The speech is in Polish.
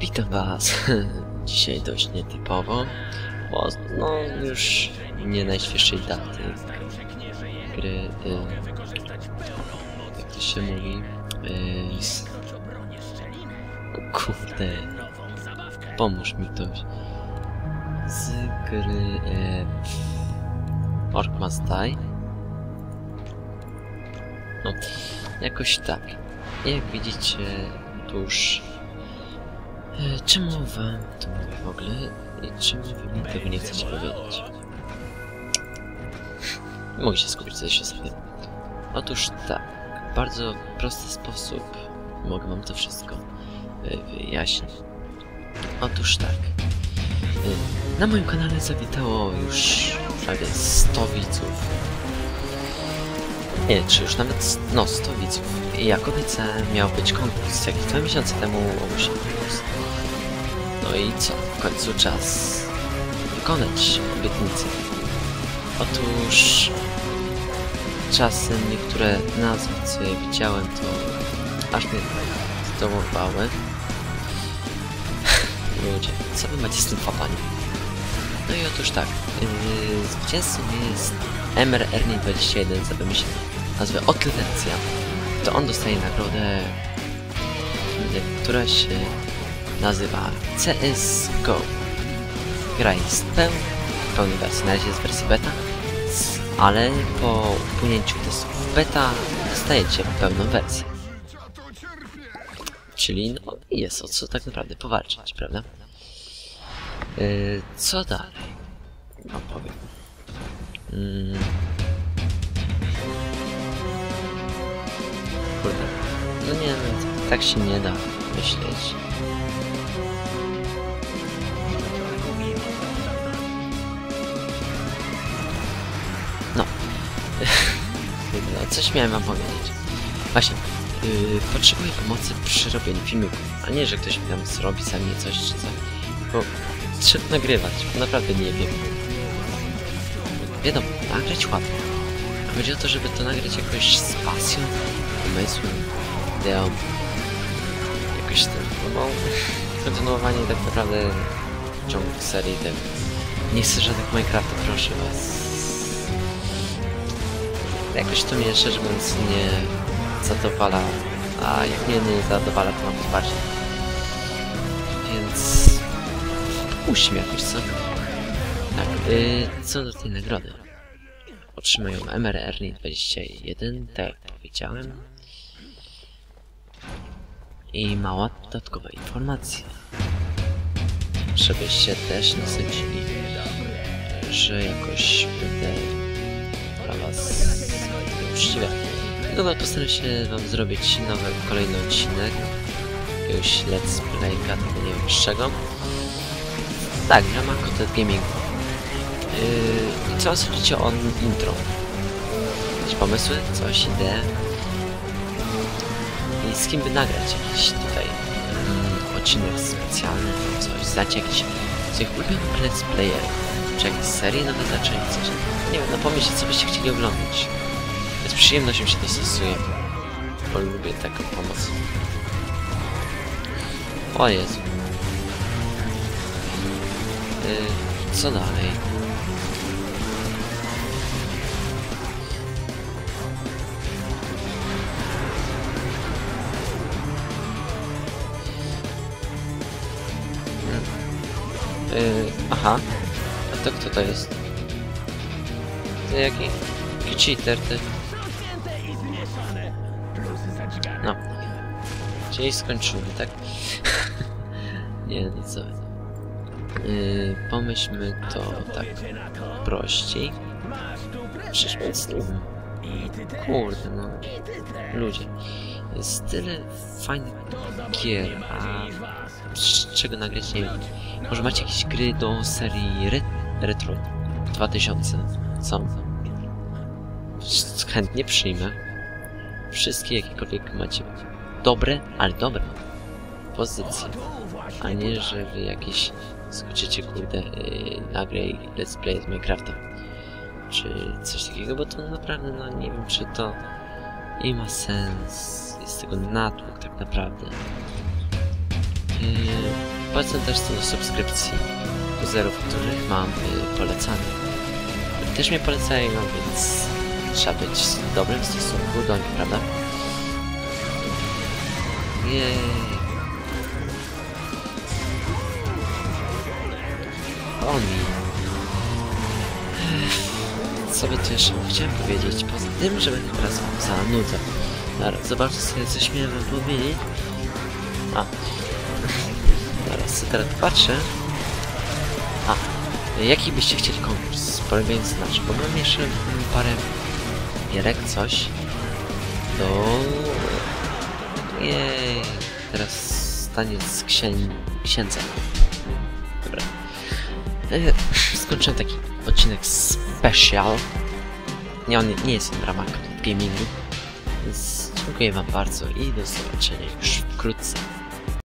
Witam was. Dzisiaj dość nietypowo, bo no już nie najświeższej daty gry, y, jak to się mówi, y, kurde, pomóż mi ktoś, z gry y, Orc Must Die, no, jakoś tak, jak widzicie, to już E, Czemu wam to mówię w ogóle i czemu wy mi tego nie chcecie powiedzieć? Mogę się skupić się sobie. Otóż tak, w bardzo prosty sposób mogę wam to wszystko e, wyjaśnić. Otóż tak, e, na moim kanale zawitało już prawie 100 widzów. Nie, czy już nawet, no 100 widzów. I jak obiecałem, miał być konkurs, jakiś dwa miesiące temu ogłosiłem konkurs. No i co? W końcu czas wykonać obietnicę. Otóż czasem niektóre nazwy, co ja widziałem, to aż mnie zdołowały. Ludzie, co wy macie z tym fapaniem? No i otóż tak, yy, zwycięzcą jest Emer Ernie 21 za wymyślenie nazwę Otlidencja. To on dostaje nagrodę, która się nazywa CSGO. Gra jest peł, w pełnej wersji, na razie jest w wersji beta, ale po upłynięciu testów beta dostajecie pełną wersję. Czyli no, jest o co tak naprawdę powalczyć, prawda? Yy, co dalej? No powiem. Mm. Kurde. No nie wiem, tak się nie da myśleć. Coś miałem wam powiedzieć. Właśnie, yy, potrzebuję pomocy przy robieniu filmików. A nie, że ktoś mi tam zrobi za mnie coś czy coś. Bo trzeba nagrywać, bo naprawdę nie wiem. Wiadomo, nagrać łatwo. Chodzi o to, żeby to nagrać jakoś z pasją, pomysłem, ideą. Jakoś ten, no bo kontynuowanie tak naprawdę ciągu serii. Nie chcę żadnych Minecrafta, proszę was. Jakoś to mnie szczerze mówiąc nie zadowala, a jak mnie nie zadowala, to mam to bardziej. Więc... Musimy jakoś, co? Tak, yy, co do tej nagrody. Otrzymają MRR 21, tak jak powiedziałem. I mała dodatkowa informacja. Żebyście też nie że jakoś będę dla was uczciwe. Dobra, postaram się wam zrobić nowy, kolejny odcinek. Jakiegoś let's playka, tego nie wiem z czego. Tak, w ramach Content Gamingu. Yy, co sądzicie o intro? Jakieś pomysły? Coś? Idee? I z kim by nagrać jakiś tutaj mm, odcinek specjalny, coś? Znacie jakiś swoich ulubionych let's playerów? Czy jakieś serie nowe zaczęli? Coś? Nie wiem, no pomyślcie, co byście chcieli oglądać. Z przyjemnością się dostosuję, bo lubię taką pomoc. O Jezu. Yy, co dalej? Yy, aha. A to kto to jest? Ty jaki? Jaki cheater, ty? Czyli skończymy, tak? Nie, no co? Yy, pomyślmy to tak prościej. Przecież. Kurde, no. Ludzie. Jest tyle fajnych gier, a czego nagrać nie wiem. Może macie jakieś gry do serii Re Retro 2000? Co? Chętnie przyjmę. Wszystkie jakiekolwiek macie dobre, ale dobre pozycje. A nie, że wy jakieś skoczycie kurde yy, nagraj let's play z Minecrafta. Czy coś takiego, bo to naprawdę no nie wiem czy to i ma sens. Jest tego natłok tak naprawdę. Yy, też co do subskrypcji uzerów, których mam y, polecane. Też mnie polecają, więc trzeba być w dobrym stosunku do nich, prawda? Jej. On mi. Co by tu jeszcze chciałem powiedzieć? Poza tym, że będę teraz za nudzę. Zaraz zobaczę sobie, coś miałem wam powiedzieć. A. Sobie teraz patrzę. A. Jaki byście chcieli konkurs? Polegający na? Bo mam jeszcze parę gierek, coś. Do... Jej. Teraz staniec księ... księdza. Dobra. E, skończyłem taki odcinek special. Nie, on nie jest w ramach gamingu. Więc dziękuję wam bardzo i do zobaczenia już wkrótce.